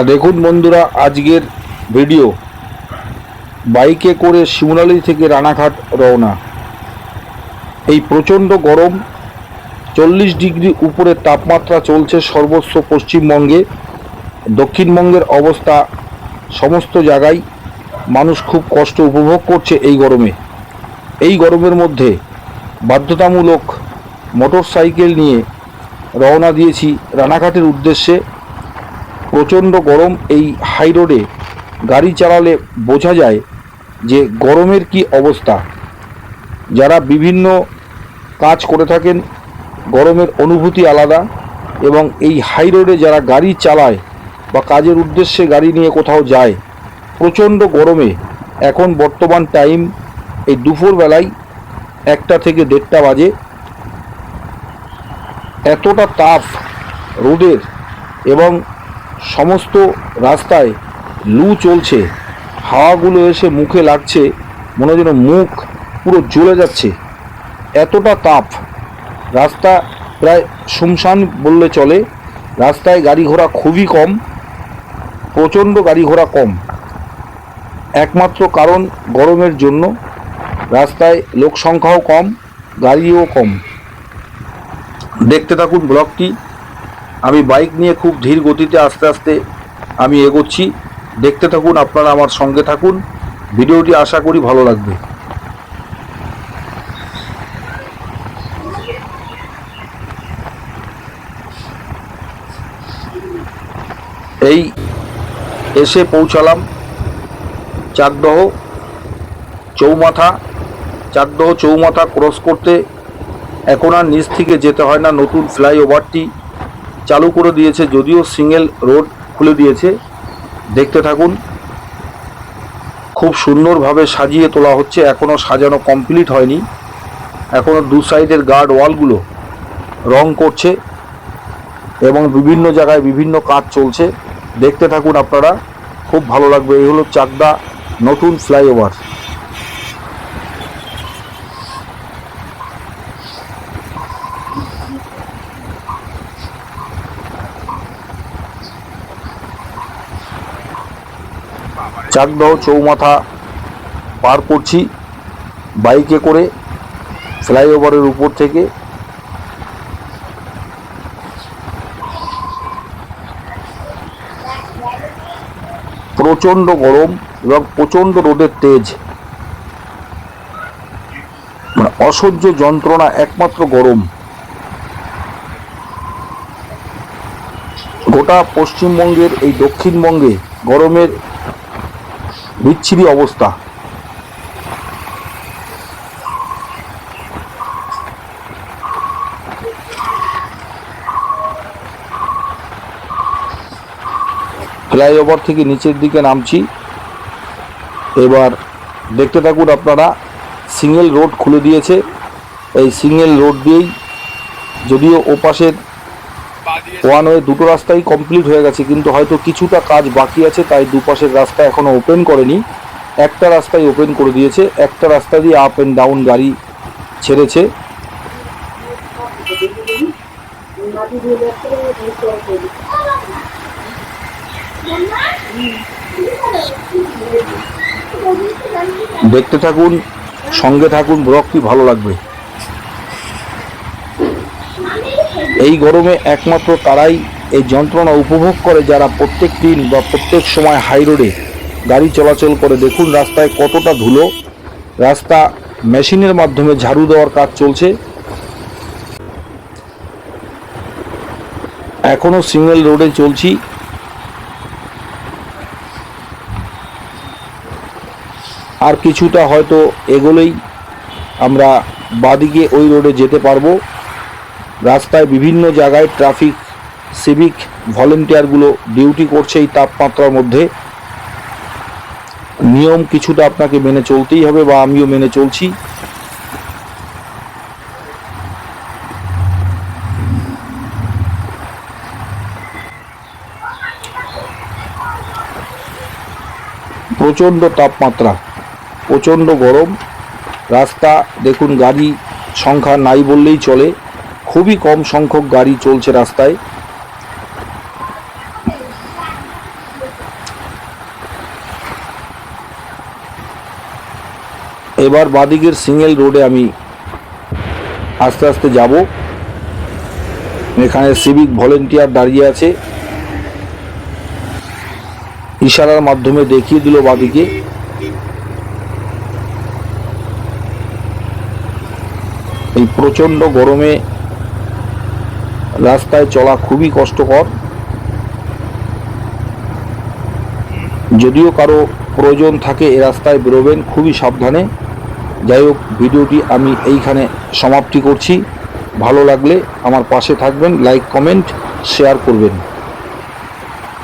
তা দেখুন বন্ধুরা আজকের ভিডিও। বাইকে করে শিমুলালি থেকে রানাঘাট রওনা। এই প্রচণ্ড গরম, চল্লিশ ডিগ্রি উপরে তাপমাত্রা চলছে সর্বস্ব পশ্চিমবঙ্গে। দক্ষিণবঙ্গের অবস্থা সমস্ত জায়গায় মানুষ খুব কষ্ট উপভোগ করছে এই গরমে। এই গরমের মধ্যে বাধ্যতামূলক মোটর সাইকেল নিয়ে রওনা দিয়েছি রানাঘাটের উদ্দেশ্যে। প্রচণ্ড গরম এই হাই রোডে গাড়ি চালালে বোঝা যায় যে গরমের কি অবস্থা। যারা বিভিন্ন কাজ করে থাকেন, গরমের অনুভূতি আলাদা এবং এই হাই রোডে যারা গাড়ি চালায় বা কাজের উদ্দেশ্যে গাড়ি নিয়ে কোথাও যায়, প্রচণ্ড গরমে এখন বর্তমান টাইম এই দুপুরবেলায় একটা থেকে দেড়টা বাজে। এতটা তাপ রোদের এবং সমস্ত রাস্তায় লু চলছে। হাওয়াগুলো এসে মুখে লাগছে, মনে যেন মুখ পুরো জ্বলে যাচ্ছে। এতটা তাপ। রাস্তা প্রায় শুমশান বললে চলে। রাস্তায় গাড়ি ঘোড়া খুবই কম, প্রচণ্ড গাড়ি ঘোড়া কম। একমাত্র কারণ গরমের জন্য। রাস্তায় লোক সংখ্যাও কম, গাড়িও কম। দেখতে থাকুন ব্লগটি। আমি বাইক নিয়ে খুব ধীর গতিতে আস্তে আস্তে আমি এগোচ্ছি। দেখতে থাকুন, আপনারা আমার সঙ্গে থাকুন। ভিডিওটি আশা করি ভালো লাগবে। এই এসে পৌঁছালাম চাকদহ চৌমাথা। চাকদহ চৌমাথা ক্রস করতে এখন আর নিচ থেকে যেতে হয় না, নতুন ফ্লাইওভারটি চালু করে দিয়েছে, যদিও সিঙ্গেল রোড খুলে দিয়েছে। দেখতে থাকুন, খুব সুন্দরভাবে সাজিয়ে তোলা হচ্ছে এখনও সাজানো কমপ্লিট হয়নি। এখনও দু সাইডের গার্ড ওয়ালগুলো রং করছে এবং বিভিন্ন জায়গায় বিভিন্ন কাজ চলছে। দেখতে থাকুন আপনারা, খুব ভালো লাগবে। এই হলো চাকদা নতুন ফ্লাইওভার চাকদহ চৌমাথা পার করছি বাইকে করে ফ্লাইওভারের উপর থেকে। প্রচণ্ড গরম এবং প্রচণ্ড রোদের তেজ। মানে অসহ্য যন্ত্রণা একমাত্র গরম। গোটা পশ্চিমবঙ্গের এই দক্ষিণবঙ্গে গরমের বিচ্ছিরি অবস্থা। ফ্লাইওভার থেকে নিচের দিকে নামছি। এবার দেখতে থাকুন আপনারা, সিঙ্গেল রোড খুলে দিয়েছে। এই সিঙ্গেল রোড দিয়েই যদিও ওপাশের ওয়ান ওয়ে দুটো রাস্তাই কমপ্লিট হয়ে গেছে, কিন্তু হয়তো কিছুটা কাজ বাকি আছে, তাই দুপাশের রাস্তা এখনও ওপেন করেনি। একটা রাস্তাই ওপেন করে দিয়েছে, একটা রাস্তা দিয়ে আপ অ্যান্ড ডাউন গাড়ি ছেড়েছে। দেখতে থাকুন, সঙ্গে থাকুন, ব্লগটি ভালো লাগবে। এই গরমে একমাত্র তারাই এই যন্ত্রণা উপভোগ করে যারা প্রত্যেক দিন বা প্রত্যেক সময় হাই রোডে গাড়ি চলাচল করে। দেখুন রাস্তায় কতটা ধুলো। রাস্তা মেশিনের মাধ্যমে ঝাড়ু দেওয়ার কাজ চলছে। এখনও সিঙ্গেল রোডে চলছি। আর কিছুটা হয়তো এগোলেই আমরা বাদিকে ওই রোডে যেতে পারব। রাস্তায় বিভিন্ন জায়গায় ট্রাফিক, সিভিক ভলেন্টিয়ারগুলো ডিউটি করছে এই তাপমাত্রার মধ্যে। নিয়ম কিছুটা আপনাকে মেনে চলতেই হবে বা আমিও মেনে চলছি। প্রচণ্ড তাপমাত্রা, প্রচণ্ড গরম। রাস্তা, দেখুন, গাড়ি সংখ্যা নাই বললেই চলে। খুবই কম সংখ্যক গাড়ি চলছে রাস্তায়। এবার বাদিকের সিঙ্গেল রোডে আমি আস্তে আস্তে যাব। এখানে সিভিক ভলেন্টিয়ার দাঁড়িয়ে আছে। ইশারার মাধ্যমে দেখিয়ে দিল বাদিকে। এই প্রচণ্ড গরমে রাস্তায় চলা খুবই কষ্টকর। যদিও কারও প্রয়োজন থাকে এ রাস্তায় বেরোবেন, খুবই সাবধানে। যাই হোক, ভিডিওটি আমি এইখানে সমাপ্তি করছি। ভালো লাগলে আমার পাশে থাকবেন লাইক কমেন্ট শেয়ার করবেন।